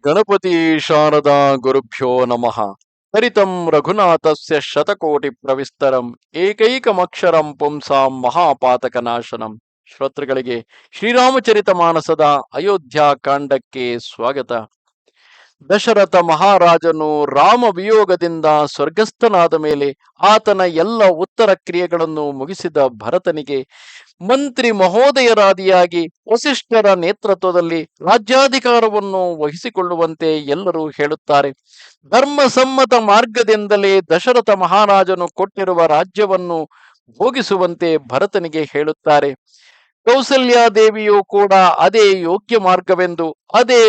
ಗಣಪತಿ ಶಾರದಾ ಗುರುಭ್ಯೋ ನಮಃ. ಹರಿತಂ ರಘುನಾಥಸ್ಯ ಶತಕೋಟಿ ಪ್ರವಿಸ್ತರಂ ಏಕೈಕಮಕ್ಷರಂ ಪುಂಸಾಂ ಮಹಾಪಾತಕನಾಶನಂ. ಶ್ರೋತೃಗಳಿಗೆ ಶ್ರೀರಾಮಚರಿತ ಮಾನಸದ ಅಯೋಧ್ಯ ಕಾಂಡಕ್ಕೆ ಸ್ವಾಗತ. ದಶರಥ ಮಹಾರಾಜನು ರಾಮ ವಿಯೋಗದಿಂದ ಸ್ವರ್ಗಸ್ಥನಾದ ಮೇಲೆ ಆತನ ಎಲ್ಲ ಉತ್ತರ ಕ್ರಿಯೆಗಳನ್ನು ಮುಗಿಸಿದ ಭರತನಿಗೆ ಮಂತ್ರಿ ಮಹೋದಯರಾದಿಯಾಗಿ ವಸಿಷ್ಠರ ನೇತೃತ್ವದಲ್ಲಿ ರಾಜ್ಯಾಧಿಕಾರವನ್ನು ವಹಿಸಿಕೊಳ್ಳುವಂತೆ ಎಲ್ಲರೂ ಹೇಳುತ್ತಾರೆ. ಧರ್ಮಸಮ್ಮತ ಮಾರ್ಗದಿಂದಲೇ ದಶರಥ ಮಹಾರಾಜನು ಕೊಟ್ಟಿರುವ ರಾಜ್ಯವನ್ನು ಭೋಗಿಸುವಂತೆ ಭರತನಿಗೆ ಹೇಳುತ್ತಾರೆ. ಕೌಸಲ್ಯಾದೇವಿಯು ಕೂಡ ಅದೇ ಯೋಗ್ಯ ಮಾರ್ಗವೆಂದು, ಅದೇ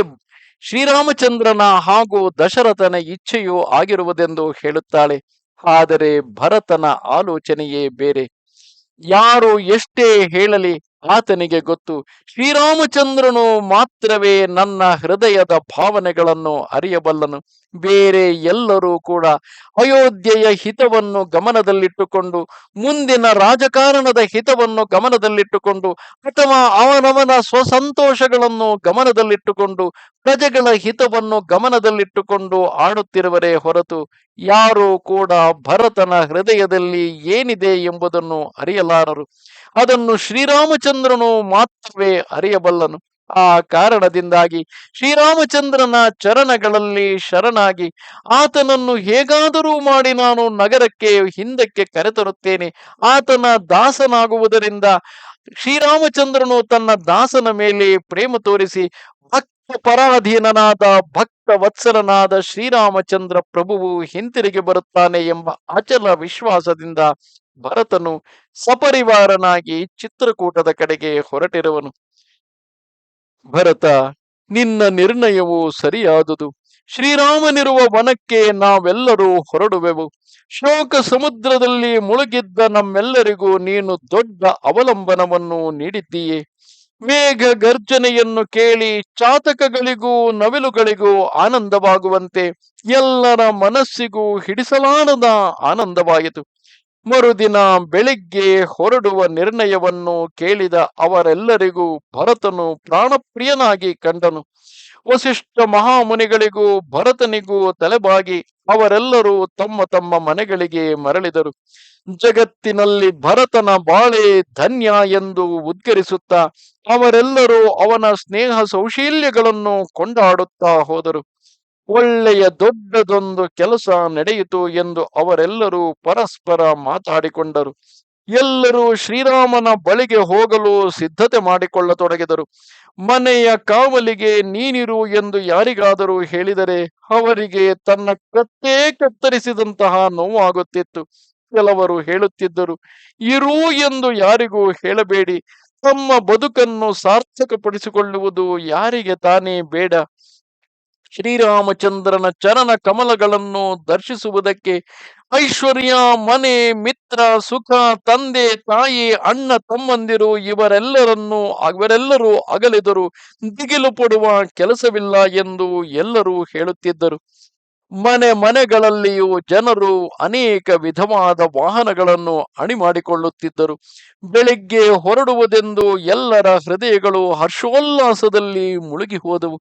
ಶ್ರೀರಾಮಚಂದ್ರನ ಹಾಗೂ ದಶರಥನ ಇಚ್ಛೆಯೂ ಆಗಿರುವುದೆಂದು ಹೇಳುತ್ತಾಳೆ. ಆದರೆ ಭರತನ ಆಲೋಚನೆಯೇ ಬೇರೆ. ಯಾರು ಎಷ್ಟೇ ಹೇಳಲಿ ಆತನಿಗೆ ಗೊತ್ತು. ಶ್ರೀರಾಮಚಂದ್ರನು ಮಾತ್ರವೇ ನನ್ನ ಹೃದಯದ ಭಾವನೆಗಳನ್ನು ಅರಿಯಬಲ್ಲನು. ಬೇರೆ ಎಲ್ಲರೂ ಕೂಡ ಅಯೋಧ್ಯೆಯ ಹಿತವನ್ನು ಗಮನದಲ್ಲಿಟ್ಟುಕೊಂಡು, ಮುಂದಿನ ರಾಜಕಾರಣದ ಹಿತವನ್ನು ಗಮನದಲ್ಲಿಟ್ಟುಕೊಂಡು, ಅಥವಾ ಅವನವನ ಸ್ವಸಂತೋಷಗಳನ್ನು ಗಮನದಲ್ಲಿಟ್ಟುಕೊಂಡು, ಪ್ರಜೆಗಳ ಹಿತವನ್ನು ಗಮನದಲ್ಲಿಟ್ಟುಕೊಂಡು ಆಡುತ್ತಿರುವರೇ ಹೊರತು ಯಾರೂ ಕೂಡ ಭರತನ ಹೃದಯದಲ್ಲಿ ಏನಿದೆ ಎಂಬುದನ್ನು ಅರಿಯಲಾರರು. ಅದನ್ನು ಶ್ರೀರಾಮಚಂದ್ರನು ಮಾತ್ರವೇ ಅರಿಯಬಲ್ಲನು. ಆ ಕಾರಣದಿಂದಾಗಿ ಶ್ರೀರಾಮಚಂದ್ರನ ಚರಣಗಳಲ್ಲಿ ಶರಣಾಗಿ ಆತನನ್ನು ಹೇಗಾದರೂ ಮಾಡಿ ನಾನು ನಗರಕ್ಕೆ ಹಿಂದಕ್ಕೆ ಕರೆತರುತ್ತೇನೆ. ಆತನ ದಾಸನಾಗುವುದರಿಂದ ಶ್ರೀರಾಮಚಂದ್ರನು ತನ್ನ ದಾಸನ ಮೇಲೆ ಪ್ರೇಮ ತೋರಿಸಿ ಭಕ್ತ ಪರಾಧೀನನಾದ ಭಕ್ತ ವತ್ಸಲನಾದ ಶ್ರೀರಾಮಚಂದ್ರ ಪ್ರಭುವು ಹಿಂತಿರುಗಿ ಬರುತ್ತಾನೆ ಎಂಬ ಅಚಲ ವಿಶ್ವಾಸದಿಂದ ಭರತನು ಸಪರಿವಾರನಾಗಿ ಚಿತ್ರಕೂಟದ ಕಡೆಗೆ ಹೊರಟಿರುವನು. ಭರತ, ನಿನ್ನ ನಿರ್ಣಯವು ಸರಿಯಾದುದು. ಶ್ರೀರಾಮನಿರುವ ವನಕ್ಕೆ ನಾವೆಲ್ಲರೂ ಹೊರಡುವೆವು. ಶೋಕ ಸಮುದ್ರದಲ್ಲಿ ಮುಳುಗಿದ್ದ ನಮ್ಮೆಲ್ಲರಿಗೂ ನೀನು ದೊಡ್ಡ ಅವಲಂಬನವನ್ನು ನೀಡಿದ್ದೀಯೆ. ವೇಗ ಗರ್ಜನೆಯನ್ನು ಕೇಳಿ ಚಾತಕಗಳಿಗೂ ನವಿಲುಗಳಿಗೂ ಆನಂದವಾಗುವಂತೆ ಎಲ್ಲರ ಮನಸ್ಸಿಗೂ ಹಿಡಿಸಲಾರದ ಆನಂದವಾಯಿತು. ಮರುದಿನ ಬೆಳಿಗ್ಗೆ ಹೊರಡುವ ನಿರ್ಣಯವನ್ನು ಕೇಳಿದ ಅವರೆಲ್ಲರಿಗೂ ಭರತನು ಪ್ರಾಣಪ್ರಿಯನಾಗಿ ಕಂಡನು. ವಸಿಷ್ಠ ಮಹಾಮುನಿಗಳಿಗೂ ಭರತನಿಗೂ ತಲೆಬಾಗಿ ಅವರೆಲ್ಲರೂ ತಮ್ಮ ತಮ್ಮ ಮನೆಗಳಿಗೆ ಮರಳಿದರು. ಜಗತ್ತಿನಲ್ಲಿ ಭರತನ ಬಾಳೆ ಧನ್ಯ ಎಂದು ಉದ್ಗರಿಸುತ್ತಾ ಅವರೆಲ್ಲರೂ ಅವನ ಸ್ನೇಹ ಸೌಶೀಲ್ಯಗಳನ್ನು ಕೊಂಡಾಡುತ್ತಾ ಹೋದರು. ಒಳ್ಳೆಯ ದೊಡ್ಡದೊಂದು ಕೆಲಸ ನಡೆಯಿತು ಎಂದು ಅವರೆಲ್ಲರೂ ಪರಸ್ಪರ ಮಾತಾಡಿಕೊಂಡರು. ಎಲ್ಲರೂ ಶ್ರೀರಾಮನ ಬಳಿಗೆ ಹೋಗಲು ಸಿದ್ಧತೆ ಮಾಡಿಕೊಳ್ಳತೊಡಗಿದರು. ಮನೆಯ ಕಾವಲಿಗೆ ನೀನಿರು ಎಂದು ಯಾರಿಗಾದರೂ ಹೇಳಿದರೆ ಅವರಿಗೆ ತನ್ನ ಕತ್ತೇ ಕತ್ತರಿಸಿದಂತಹ ನೋವಾಗುತ್ತಿತ್ತು. ಕೆಲವರು ಹೇಳುತ್ತಿದ್ದರು, ಇರು ಎಂದು ಯಾರಿಗೂ ಹೇಳಬೇಡಿ. ತಮ್ಮ ಬದುಕನ್ನು ಸಾರ್ಥಕಪಡಿಸಿಕೊಳ್ಳುವುದು ಯಾರಿಗೆ ತಾನೇ ಬೇಡ. ಶ್ರೀರಾಮಚಂದ್ರನ ಚರಣ ಕಮಲಗಳನ್ನು ದರ್ಶಿಸುವುದಕ್ಕೆ ಐಶ್ವರ್ಯ, ಮನೆ, ಮಿತ್ರ, ಸುಖ, ತಂದೆ, ತಾಯಿ, ಅಣ್ಣ, ತಮ್ಮಂದಿರು ಇವರೆಲ್ಲರನ್ನು ಇವರೆಲ್ಲರೂ ಅಗಲಿದರು. ದಿಗಿಲು ಪಡುವ ಕೆಲಸವಿಲ್ಲ ಎಂದು ಎಲ್ಲರೂ ಹೇಳುತ್ತಿದ್ದರು. ಮನೆ ಮನೆಗಳಲ್ಲಿಯೂ ಜನರು ಅನೇಕ ವಿಧವಾದ ವಾಹನಗಳನ್ನು ಅಣಿ ಮಾಡಿಕೊಳ್ಳುತ್ತಿದ್ದರು ಬೆಳಿಗ್ಗೆ ಹೊರಡುವುದೆಂದು ಎಲ್ಲರ ಹೃದಯಗಳು ಹರ್ಷೋಲ್ಲಾಸದಲ್ಲಿ ಮುಳುಗಿ ಹೋದವು.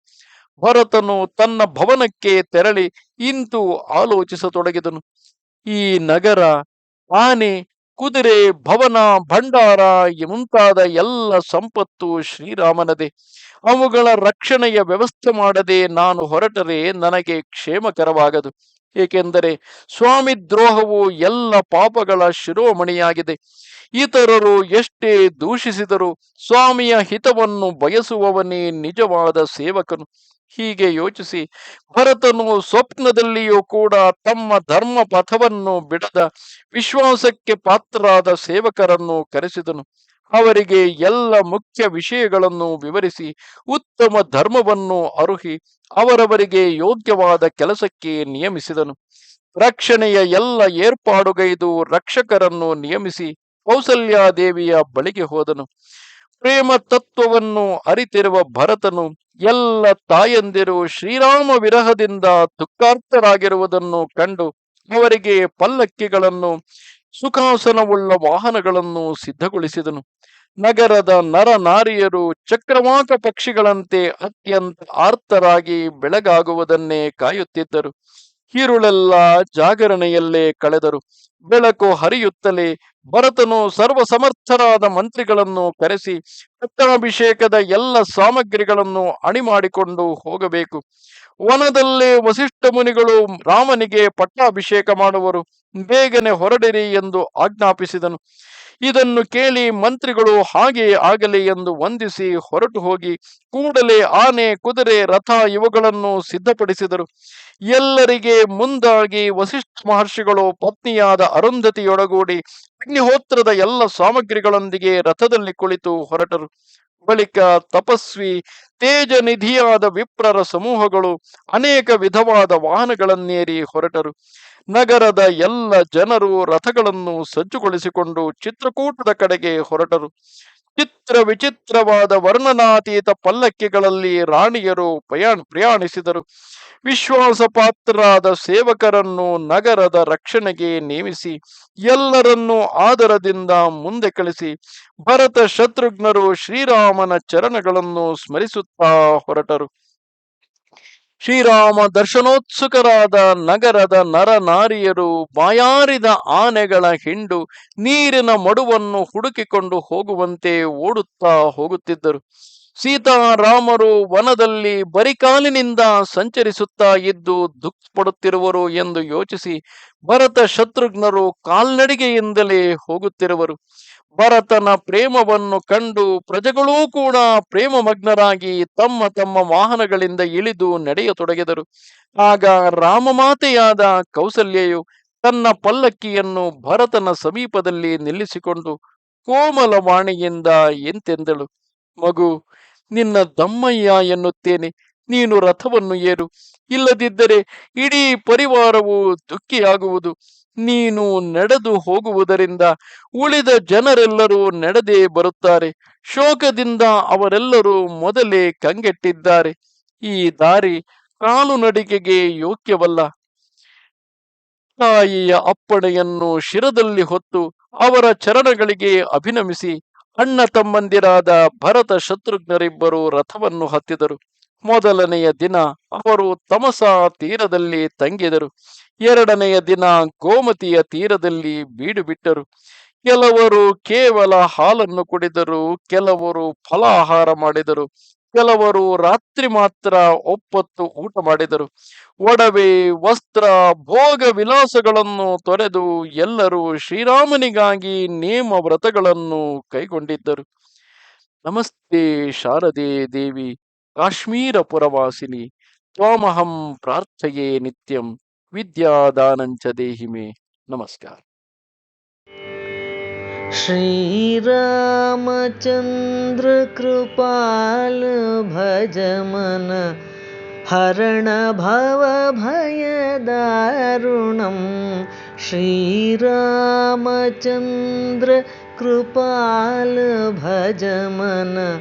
ಭರತನು ತನ್ನ ಭವನಕ್ಕೆ ತೆರಳಿ ಇಂತು ಆಲೋಚಿಸತೊಡಗಿದನು. ಈ ನಗರ, ಆನೆ, ಕುದುರೆ, ಭವನ, ಭಂಡಾರ ಮುಂತಾದ ಎಲ್ಲ ಸಂಪತ್ತು ಶ್ರೀರಾಮನದೆ. ಅವುಗಳ ರಕ್ಷಣೆಯ ವ್ಯವಸ್ಥೆ ಮಾಡದೆ ನಾನು ಹೊರಟರೆ ನನಗೆ ಕ್ಷೇಮಕರವಾಗದು. ಏಕೆಂದರೆ ಸ್ವಾಮಿ ದ್ರೋಹವು ಎಲ್ಲ ಪಾಪಗಳ ಶಿರೋಮಣಿಯಾಗಿದೆ. ಇತರರು ಎಷ್ಟೇ ದೂಷಿಸಿದರೂ ಸ್ವಾಮಿಯ ಹಿತವನ್ನು ಬಯಸುವವನೇ ನಿಜವಾದ ಸೇವಕನು. ಹೀಗೆ ಯೋಚಿಸಿ, ಭರತನು ಸ್ವಪ್ನದಲ್ಲಿಯೂ ಕೂಡ ತಮ್ಮ ಧರ್ಮ ಪಥವನ್ನು ಬಿಡದ ವಿಶ್ವಾಸಕ್ಕೆ ಪಾತ್ರರಾದ ಸೇವಕರನ್ನು ಕರೆಸಿದನು. ಅವರಿಗೆ ಎಲ್ಲ ಮುಖ್ಯ ವಿಷಯಗಳನ್ನು ವಿವರಿಸಿ, ಉತ್ತಮ ಧರ್ಮವನ್ನು ಅರುಹಿ, ಅವರವರಿಗೆ ಯೋಗ್ಯವಾದ ಕೆಲಸಕ್ಕೆ ನಿಯಮಿಸಿದನು. ರಕ್ಷಣೆಯ ಎಲ್ಲ ಏರ್ಪಾಡುಗೈದು ರಕ್ಷಕರನ್ನು ನಿಯಮಿಸಿ ಕೌಸಲ್ಯಾದೇವಿಯ ಬಳಿಗೆ ಹೋದನು. ಪ್ರೇಮ ತತ್ವವನ್ನು ಅರಿತಿರುವ ಭರತನು ಎಲ್ಲ ತಾಯಂದಿರು ಶ್ರೀರಾಮ ವಿರಹದಿಂದ ದುಃಖಾರ್ಥರಾಗಿರುವುದನ್ನು ಕಂಡು ಅವರಿಗೆ ಪಲ್ಲಕ್ಕಿಗಳನ್ನು, ಸುಖಾಸನವುಳ್ಳ ವಾಹನಗಳನ್ನು ಸಿದ್ಧಗೊಳಿಸಿದನು. ನಗರದ ನರ ನಾರಿಯರು ಚಕ್ರವಾಕ ಪಕ್ಷಿಗಳಂತೆ ಅತ್ಯಂತ ಆರ್ತರಾಗಿ ಬೆಳಗಾಗುವುದನ್ನೇ ಕಾಯುತ್ತಿದ್ದರು. ಹಿರುಳೆಲ್ಲ ಜಾಗರಣೆಯಲ್ಲೇ ಕಳೆದರು. ಬೆಳಕು ಹರಿಯುತ್ತಲೇ ಭರತನು ಸರ್ವಸಮರ್ಥರಾದ ಮಂತ್ರಿಗಳನ್ನು ಕರೆಸಿ ಪಟ್ಟಾಭಿಷೇಕದ ಎಲ್ಲ ಸಾಮಗ್ರಿಗಳನ್ನು ಅಣಿ ಮಾಡಿಕೊಂಡು ಹೋಗಬೇಕು. ವನದಲ್ಲೇ ವಸಿಷ್ಠ ಮುನಿಗಳು ರಾಮನಿಗೆ ಪಟ್ಟಾಭಿಷೇಕ ಮಾಡುವರು. ಬೇಗನೆ ಹೊರಡಿರಿ ಎಂದು ಆಜ್ಞಾಪಿಸಿದನು. ಇದನ್ನು ಕೇಳಿ ಮಂತ್ರಿಗಳು ಹಾಗೆ ಆಗಲಿ ಎಂದು ವಂದಿಸಿ ಹೊರಟು ಹೋಗಿ ಕೂಡಲೇ ಆನೆ, ಕುದುರೆ, ರಥ ಇವುಗಳನ್ನು ಸಿದ್ಧಪಡಿಸಿದರು. ಎಲ್ಲರಿಗೆ ಮುಂದಾಗಿ ವಸಿಷ್ಠ ಮಹರ್ಷಿಗಳು ಪತ್ನಿಯಾದ ಅರುಂಧತಿಯೊಳಗೂಡಿ ಅಗ್ನಿಹೋತ್ರದ ಎಲ್ಲ ಸಾಮಗ್ರಿಗಳೊಂದಿಗೆ ರಥದಲ್ಲಿ ಕುಳಿತು ಹೊರಟರು. ಬಳಿಕ ತಪಸ್ವಿ ತೇಜ ನಿಧಿಯಾದ ವಿಪ್ರರ ಸಮೂಹಗಳು ಅನೇಕ ವಿಧವಾದ ವಾಹನಗಳನ್ನೇರಿ ಹೊರಟರು. ನಗರದ ಎಲ್ಲ ಜನರು ರಥಗಳನ್ನು ಸಜ್ಜುಗೊಳಿಸಿಕೊಂಡು ಚಿತ್ರಕೂಟದ ಕಡೆಗೆ ಹೊರಟರು. ಚಿತ್ರ ವಿಚಿತ್ರವಾದ ವರ್ಣನಾತೀತ ಪಲ್ಲಕ್ಕಿಗಳಲ್ಲಿ ರಾಣಿಯರು ಪ್ರಯಾಣ ಪ್ರಯಾಣಿಸಿದರು. ವಿಶ್ವಾಸಪಾತ್ರರಾದ ಸೇವಕರನ್ನು ನಗರದ ರಕ್ಷಣೆಗೆ ನೇಮಿಸಿ, ಎಲ್ಲರನ್ನೂ ಆದರದಿಂದ ಮುಂದೆ ಕಳಿಸಿ, ಭರತ ಶತ್ರುಘ್ನರು ಶ್ರೀರಾಮನ ಚರಣಗಳನ್ನು ಸ್ಮರಿಸುತ್ತಾ ಹೊರಟರು. ಶ್ರೀರಾಮ ದರ್ಶನೋತ್ಸುಕರಾದ ನಗರದ ನರನಾರಿಯರು ಬಾಯಾರಿದ ಆನೆಗಳ ಹಿಂಡು ನೀರಿನ ಮಡುವನ್ನು ಹುಡುಕಿಕೊಂಡು ಹೋಗುವಂತೆ ಓಡುತ್ತಾ ಹೋಗುತ್ತಿದ್ದರು. ಸೀತಾರಾಮರು ವನದಲ್ಲಿ ಬರಿಕಾಲಿನಿಂದ ಸಂಚರಿಸುತ್ತಾ ಇದ್ದು ದುಃಖ ಪಡುತ್ತಿರುವರು ಎಂದು ಯೋಚಿಸಿ ಭರತ ಶತ್ರುಘ್ನರು ಕಾಲ್ನಡಿಗೆಯಿಂದಲೇ ಹೋಗುತ್ತಿರುವರು. ಭರತನ ಪ್ರೇಮವನ್ನು ಕಂಡು ಪ್ರಜೆಗಳೂ ಕೂಡ ಪ್ರೇಮಮಗ್ನರಾಗಿ ತಮ್ಮ ತಮ್ಮ ವಾಹನಗಳಿಂದ ಇಳಿದು ನಡೆಯತೊಡಗಿದರು. ಆಗ ರಾಮಮಾತೆಯಾದ ಕೌಸಲ್ಯೆಯು ತನ್ನ ಪಲ್ಲಕ್ಕಿಯನ್ನು ಭರತನ ಸಮೀಪದಲ್ಲಿ ನಿಲ್ಲಿಸಿಕೊಂಡು ಕೋಮಲ ವಾಣಿಯಿಂದ ಎಂತೆಂದಳು, ಮಗು, ನಿನ್ನ ದಮ್ಮಯ್ಯ ಎನ್ನುತ್ತೇನೆ. ನೀನು ರಥವನ್ನು ಏರು. ಇಲ್ಲದಿದ್ದರೆ ಇಡೀ ಪರಿವಾರವು ದುಃಖಿಯಾಗುವುದು. ನೀನು ನಡೆದು ಹೋಗುವುದರಿಂದ ಉಳಿದ ಜನರೆಲ್ಲರೂ ನಡೆದೇ ಬರುತ್ತಾರೆ. ಶೋಕದಿಂದ ಅವರೆಲ್ಲರೂ ಮೊದಲೇ ಕಂಗೆಟ್ಟಿದ್ದಾರೆ. ಈ ದಾರಿ ಕಾಲು ನಡಿಗೆಗೆ ಯೋಗ್ಯವಲ್ಲ. ತಾಯಿಯ ಅಪ್ಪಣೆಯನ್ನು ಶಿರದಲ್ಲಿ ಹೊತ್ತು ಅವರ ಚರಣಗಳಿಗೆ ಅಭಿನಮಿಸಿ ಅಣ್ಣ ತಮ್ಮಂದಿರಾದ ಭರತ ಶತ್ರುಘ್ನರಿಬ್ಬರು ರಥವನ್ನು ಹತ್ತಿದರು. ಮೊದಲನೆಯ ದಿನ ಅವರು ತಮಸ ತೀರದಲ್ಲಿ ತಂಗಿದರು. ಎರಡನೆಯ ದಿನ ಗೋಮತಿಯ ತೀರದಲ್ಲಿ ಬೀಡು ಬಿಟ್ಟರು ಕೆಲವರು ಕೇವಲ ಹಾಲನ್ನು ಕುಡಿದರು, ಕೆಲವರು ಫಲಾಹಾರ ಮಾಡಿದರು, ಕೆಲವರು ರಾತ್ರಿ ಮಾತ್ರ ಒಪ್ಪತ್ತು ಊಟ ಮಾಡಿದರು. ಒಡವೆ, ವಸ್ತ್ರ, ಭೋಗ ವಿಲಾಸಗಳನ್ನು ತೊರೆದು ಎಲ್ಲರೂ ಶ್ರೀರಾಮನಿಗಾಗಿ ನೇಮ ವ್ರತಗಳನ್ನು ಕೈಗೊಂಡಿದ್ದರು. ನಮಸ್ತೆ ಶಾರದೆ ದೇವಿ. काश्मीरपुरवासिनि त्वामहं प्रार्थये नित्यं विद्यादानं च देहि मे। नमस्कार। श्रीरामचन्द्रकृपाल भजमन हरणभवभयदारुणं। श्रीरामचन्द्र कृपाल भजमन